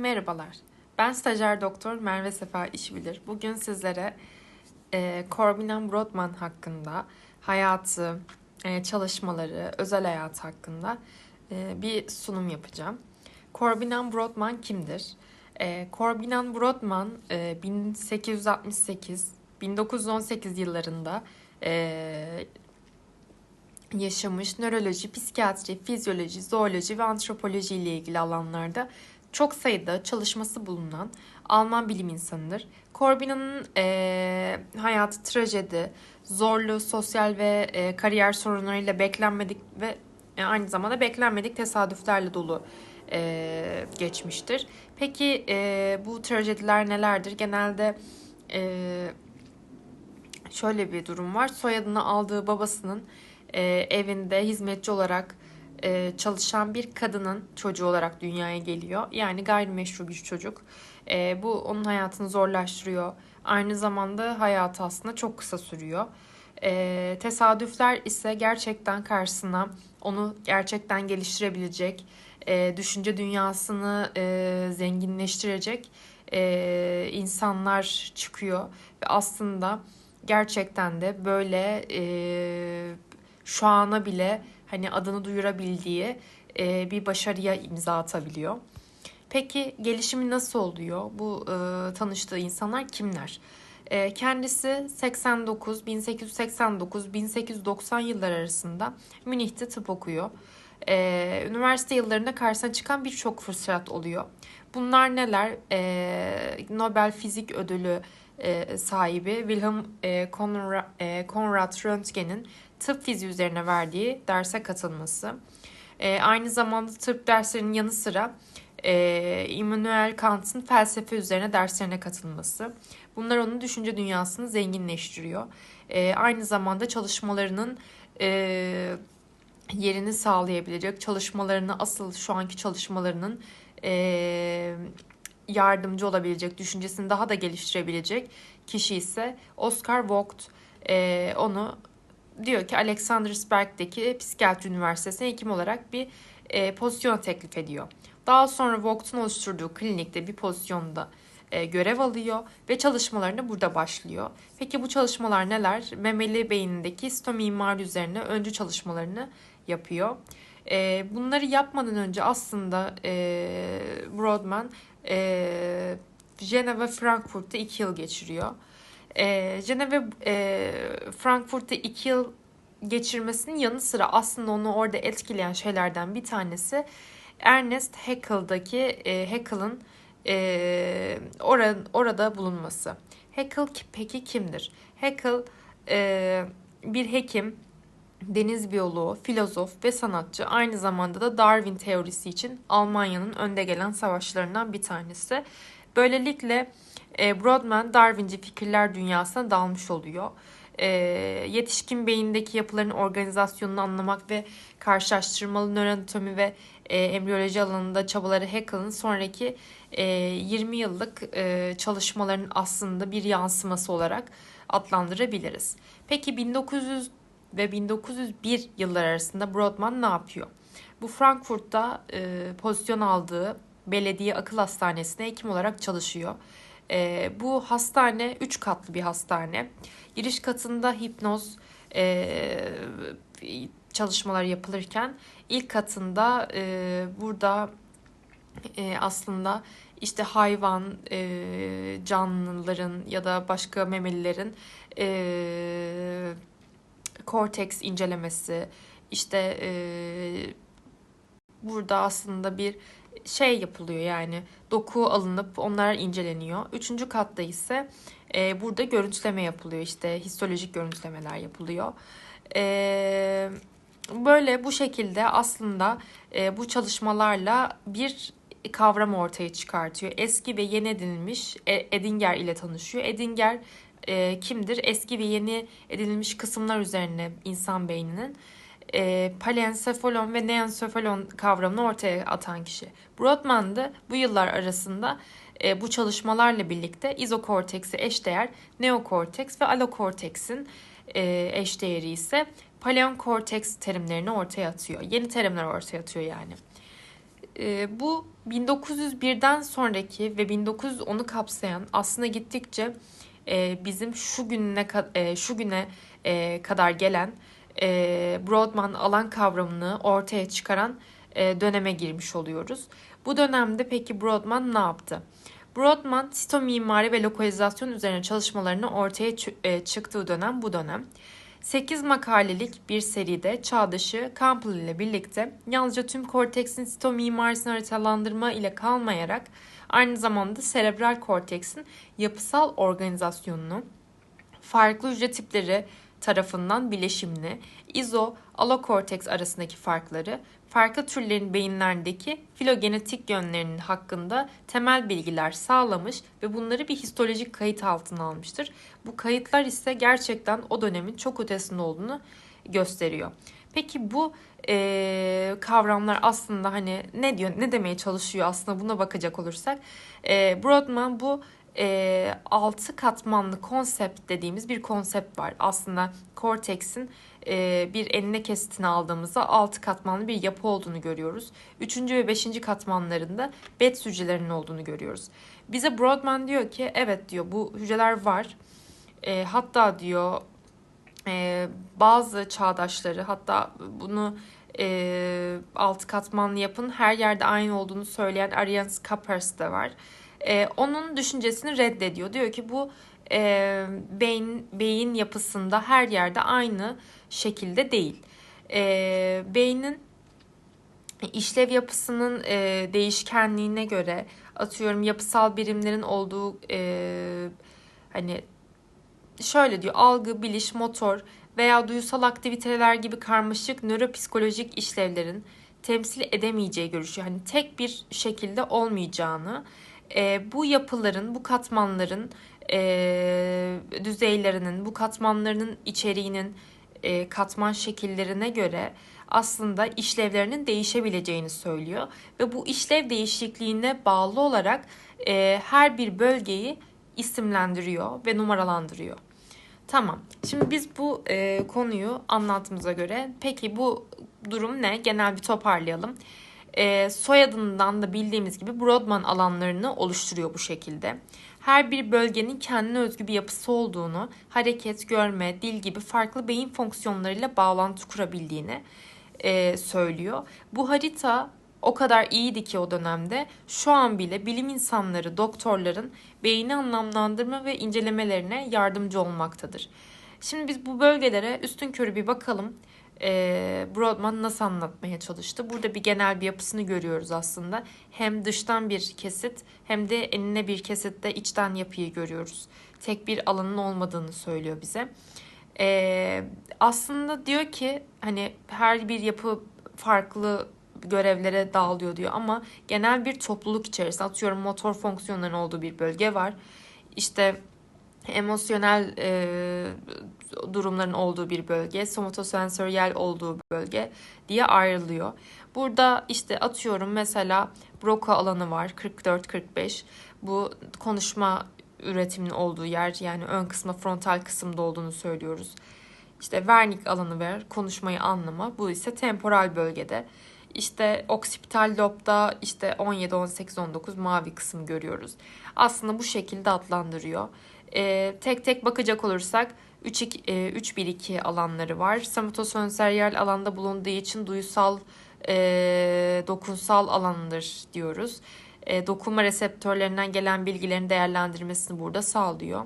Merhabalar. Ben stajyer doktor Merve Sefa İşbilir. Bugün sizlere e, Corbin Brodman hakkında hayatı, e, çalışmaları, özel hayatı hakkında e, bir sunum yapacağım. Corbin Brodman kimdir? E, Corbin Brodman e, 1868-1918 yıllarında e, yaşamış nöroloji, psikiyatri, fizyoloji, zooloji ve antropoloji ile ilgili alanlarda çok sayıda çalışması bulunan Alman bilim insanıdır. Corbina'nın e, hayatı trajedi, zorlu sosyal ve e, kariyer sorunlarıyla beklenmedik ve e, aynı zamanda beklenmedik tesadüflerle dolu e, geçmiştir. Peki e, bu trajediler nelerdir? Genelde e, şöyle bir durum var. Soyadını aldığı babasının e, evinde hizmetçi olarak e, çalışan bir kadının çocuğu olarak dünyaya geliyor. Yani gayrimeşru bir çocuk. E, bu onun hayatını zorlaştırıyor. Aynı zamanda hayatı aslında çok kısa sürüyor. E, tesadüfler ise gerçekten karşısına onu gerçekten geliştirebilecek, e, düşünce dünyasını e, zenginleştirecek e, insanlar çıkıyor. Ve aslında gerçekten de böyle e, şu ana bile hani adını duyurabildiği e, bir başarıya imza atabiliyor. Peki gelişimi nasıl oluyor? Bu e, tanıştığı insanlar kimler? E, kendisi 89, 1889, 1890 yıllar arasında Münih'te tıp okuyor. E, üniversite yıllarında karşısına çıkan birçok fırsat oluyor. Bunlar neler? E, Nobel Fizik Ödülü e, sahibi Wilhelm e, Conrad, e, Konrad Röntgen'in tıp fiziği üzerine verdiği derse katılması. E, aynı zamanda tıp derslerinin yanı sıra e, Immanuel Kant'ın felsefe üzerine derslerine katılması. Bunlar onun düşünce dünyasını zenginleştiriyor. E, aynı zamanda çalışmalarının e, yerini sağlayabilecek, çalışmalarını asıl şu anki çalışmalarının e, yardımcı olabilecek, düşüncesini daha da geliştirebilecek kişi ise Oscar Vogt. E, onu diyor ki Alexandersberg'deki Psikiyatri Üniversitesi'ne hekim olarak bir e, pozisyon teklif ediyor. Daha sonra Vogt'un oluşturduğu klinikte bir pozisyonda e, görev alıyor ve çalışmalarını burada başlıyor. Peki bu çalışmalar neler? Memeli beyindeki stomi imari üzerine öncü çalışmalarını yapıyor. E, bunları yapmadan önce aslında e, Brodman e, Ceneva Frankfurt'ta iki yıl geçiriyor. E, Ceneva e, Frankfurt'ta iki yıl geçirmesinin yanı sıra aslında onu orada etkileyen şeylerden bir tanesi Ernest Haeckel'daki e, Haeckel'ın e, or orada bulunması. Haeckel peki kimdir? Haeckel e, bir hekim, deniz biyoloğu, filozof ve sanatçı. Aynı zamanda da Darwin teorisi için Almanya'nın önde gelen savaşlarından bir tanesi. Böylelikle e, Brodmann Darwinci fikirler dünyasına dalmış oluyor. E, yetişkin beyindeki yapıların organizasyonunu anlamak ve karşılaştırmalı nöroanatomi ve e, embriyoloji alanında çabaları Haeckel'ın sonraki e, 20 yıllık çalışmaların aslında bir yansıması olarak adlandırabiliriz. Peki 1900 ve 1901 yıllar arasında Brodmann ne yapıyor? Bu Frankfurt'ta e, pozisyon aldığı belediye akıl hastanesinde hekim olarak çalışıyor. E, bu hastane 3 katlı bir hastane. Giriş katında hipnoz e, çalışmalar yapılırken ilk katında e, burada e, aslında işte hayvan, e, canlıların ya da başka memelilerin e, korteks incelemesi, işte e, burada aslında bir şey yapılıyor yani doku alınıp onlar inceleniyor. Üçüncü katta ise e, burada görüntüleme yapılıyor işte histolojik görüntülemeler yapılıyor. E, böyle bu şekilde aslında e, bu çalışmalarla bir kavram ortaya çıkartıyor. Eski ve yeni edinilmiş e, Edinger ile tanışıyor. Edinger e, kimdir? Eski ve yeni edinilmiş kısımlar üzerine insan beyninin e, palensefalon ve neensefalon kavramını ortaya atan kişi. Brodmann da bu yıllar arasında e, bu çalışmalarla birlikte izokorteksi eşdeğer neokorteks ve alokorteksin e, eşdeğeri ise paleonkorteks terimlerini ortaya atıyor. Yeni terimler ortaya atıyor yani. e, bu 1901'den sonraki ve 1910'u kapsayan aslında gittikçe e, bizim şu gününe e, şu güne e, kadar gelen e, Broadman alan kavramını ortaya çıkaran e, döneme girmiş oluyoruz. Bu dönemde peki Broadman ne yaptı? Broadman sito mimari ve lokalizasyon üzerine çalışmalarını ortaya e, çıktığı dönem bu dönem. 8 makalelik bir seride Çağdaş'ı Campbell ile birlikte yalnızca tüm korteksin sito mimarisini haritalandırma ile kalmayarak aynı zamanda serebral korteksin yapısal organizasyonunu, farklı hücre tipleri tarafından bileşimini, izo alokorteks arasındaki farkları, farklı türlerin beyinlerindeki filogenetik yönlerinin hakkında temel bilgiler sağlamış ve bunları bir histolojik kayıt altına almıştır. Bu kayıtlar ise gerçekten o dönemin çok ötesinde olduğunu gösteriyor. Peki bu e, kavramlar aslında hani ne diyor, ne demeye çalışıyor aslında buna bakacak olursak. E, Brodmann bu e, altı katmanlı konsept dediğimiz bir konsept var. Aslında korteksin e, bir enine kesitini aldığımızda altı katmanlı bir yapı olduğunu görüyoruz. Üçüncü ve beşinci katmanlarında bet hücrelerinin olduğunu görüyoruz. Bize Brodmann diyor ki evet diyor bu hücreler var. E, hatta diyor e, bazı çağdaşları hatta bunu e, altı katmanlı yapın her yerde aynı olduğunu söyleyen Arian Kappers de var. E, onun düşüncesini reddediyor. Diyor ki bu e, beyin beyin yapısında her yerde aynı şekilde değil. E, beynin işlev yapısının e, değişkenliğine göre atıyorum yapısal birimlerin olduğu e, hani şöyle diyor algı, biliş, motor veya duyusal aktiviteler gibi karmaşık nöropsikolojik işlevlerin temsil edemeyeceği görüşü. Hani tek bir şekilde olmayacağını, e, bu yapıların, bu katmanların e, düzeylerinin, bu katmanlarının içeriğinin e, katman şekillerine göre aslında işlevlerinin değişebileceğini söylüyor ve bu işlev değişikliğine bağlı olarak e, her bir bölgeyi isimlendiriyor ve numaralandırıyor. Tamam. Şimdi biz bu e, konuyu anlattığımıza göre peki bu durum ne? Genel bir toparlayalım. E, soyadından da bildiğimiz gibi Brodmann alanlarını oluşturuyor bu şekilde. Her bir bölgenin kendine özgü bir yapısı olduğunu, hareket, görme, dil gibi farklı beyin fonksiyonlarıyla bağlantı kurabildiğini e, söylüyor. Bu harita o kadar iyiydi ki o dönemde şu an bile bilim insanları, doktorların beyni anlamlandırma ve incelemelerine yardımcı olmaktadır. Şimdi biz bu bölgelere üstün körü bir bakalım. Ee, Brodmann nasıl anlatmaya çalıştı? Burada bir genel bir yapısını görüyoruz aslında. Hem dıştan bir kesit hem de enine bir kesitte içten yapıyı görüyoruz. Tek bir alanın olmadığını söylüyor bize. Ee, aslında diyor ki hani her bir yapı farklı görevlere dağılıyor diyor ama genel bir topluluk içerisinde atıyorum motor fonksiyonlarının olduğu bir bölge var. İşte emosyonel e, durumların olduğu bir bölge, somatosensöriyel olduğu bölge diye ayrılıyor. Burada işte atıyorum mesela Broca alanı var 44-45. Bu konuşma üretiminin olduğu yer yani ön kısmı frontal kısımda olduğunu söylüyoruz. İşte Wernicke alanı var konuşmayı anlama. Bu ise temporal bölgede. İşte oksipital lobda işte 17, 18, 19 mavi kısım görüyoruz. Aslında bu şekilde adlandırıyor. E, tek tek bakacak olursak 3-1-2 e, alanları var. Somatosensöriyel alanda bulunduğu için duyusal e, dokunsal alandır diyoruz. E, dokunma reseptörlerinden gelen bilgilerin değerlendirmesini burada sağlıyor.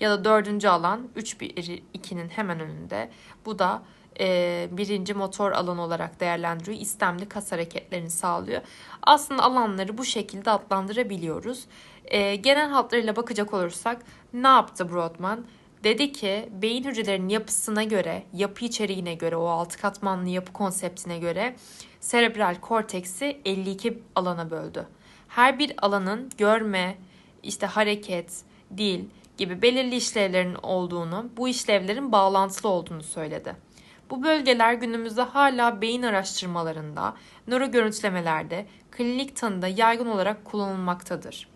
Ya da dördüncü alan 3-1-2'nin hemen önünde. Bu da e, birinci motor alanı olarak değerlendiriyor. İstemli kas hareketlerini sağlıyor. Aslında alanları bu şekilde adlandırabiliyoruz. E, genel hatlarıyla bakacak olursak ne yaptı Brodmann? Dedi ki beyin hücrelerinin yapısına göre, yapı içeriğine göre, o altı katmanlı yapı konseptine göre serebral korteksi 52 alana böldü. Her bir alanın görme, işte hareket, dil gibi belirli işlevlerin olduğunu, bu işlevlerin bağlantılı olduğunu söyledi. Bu bölgeler günümüzde hala beyin araştırmalarında, nöro görüntülemelerde, klinik tanıda yaygın olarak kullanılmaktadır.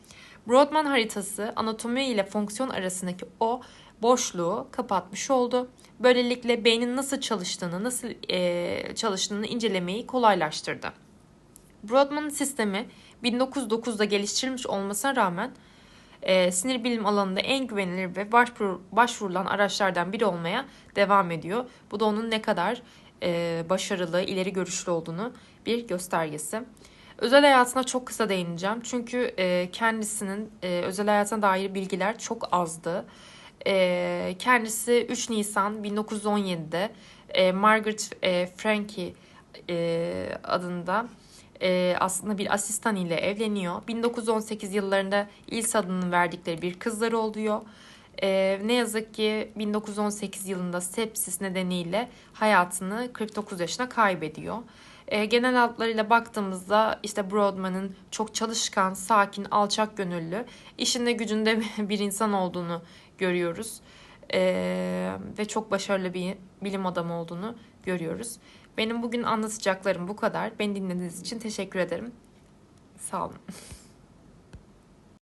Brodmann haritası anatomi ile fonksiyon arasındaki o boşluğu kapatmış oldu. Böylelikle beynin nasıl çalıştığını, nasıl e, çalıştığını incelemeyi kolaylaştırdı. Brodmann'ın sistemi 1909'da geliştirilmiş olmasına rağmen e, sinir bilim alanında en güvenilir ve başvur, başvurulan araçlardan biri olmaya devam ediyor. Bu da onun ne kadar e, başarılı, ileri görüşlü olduğunu bir göstergesi. Özel hayatına çok kısa değineceğim. Çünkü e, kendisinin e, özel hayatına dair bilgiler çok azdı. E, kendisi 3 Nisan 1917'de e, Margaret e, Frankie e, adında e, aslında bir asistan ile evleniyor. 1918 yıllarında İls adını verdikleri bir kızları oluyor. E, ne yazık ki 1918 yılında sepsis nedeniyle hayatını 49 yaşına kaybediyor. E, genel hatlarıyla baktığımızda işte Brodmann'ın çok çalışkan, sakin, alçak gönüllü, işinde gücünde bir insan olduğunu görüyoruz. E, ve çok başarılı bir bilim adamı olduğunu görüyoruz. Benim bugün anlatacaklarım bu kadar. Beni dinlediğiniz için teşekkür ederim. Sağ olun.